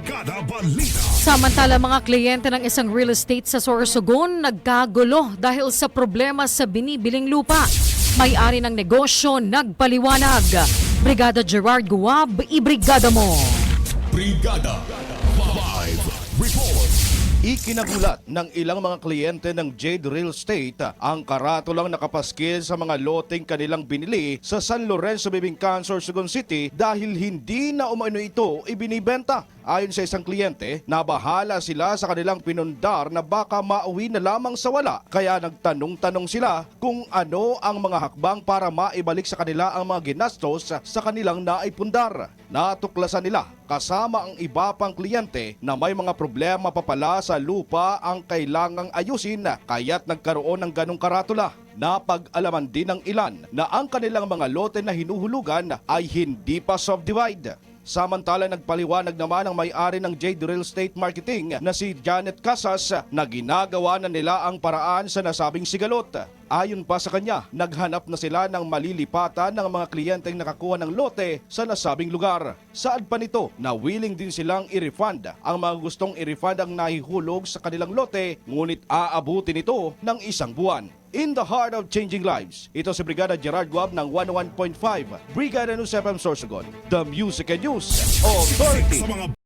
Brigada Balita. Samantala mga kliyente ng isang real estate sa Sorsogon nagkagulo dahil sa problema sa binibiling lupa. May-ari ng negosyo nagpaliwanag. Brigada Gerard Guab, ibrigada mo. Brigada. Live report. Ikinagulat ng ilang mga kliyente ng Jade Real Estate ang karatulang nakapaskil sa mga loteng kanilang binili sa San Lorenzo Bibingkan, Sorsogon City dahil hindi na umano ito ibinibenta. Ayon sa isang kliyente, nabahala sila sa kanilang pinundar na baka mauwi na lamang sa wala. Kaya nagtanong-tanong sila kung ano ang mga hakbang para maibalik sa kanila ang mga ginastos sa kanilang naipundar. Natuklasan nila kasama ang iba pang kliyente na may mga problema pa pala sa lupa ang kailangang ayusin kaya't nagkaroon ng ganong karatula. Napag-alaman din ng ilan na ang kanilang mga lote na hinuhulugan ay hindi pa subdivide. Samantala nagpaliwanag naman ang may-ari ng Jade Real Estate Marketing na si Janet Casas na ginagawa na nila ang paraan sa nasabing sigalot. Ayon pa sa kanya, naghanap na sila ng malilipatan ng mga kliyenteng nakakuha ng lote sa nasabing lugar. Saad pa nito na willing din silang i-refund ang mga gustong i-refund ang nahihulog sa kanilang lote ngunit aabutin ito ng isang buwan. In the heart of changing lives, ito si Brigada Gerard Guab ng 101.5 Brigada News FM Sorsogon, the Music and News Authority.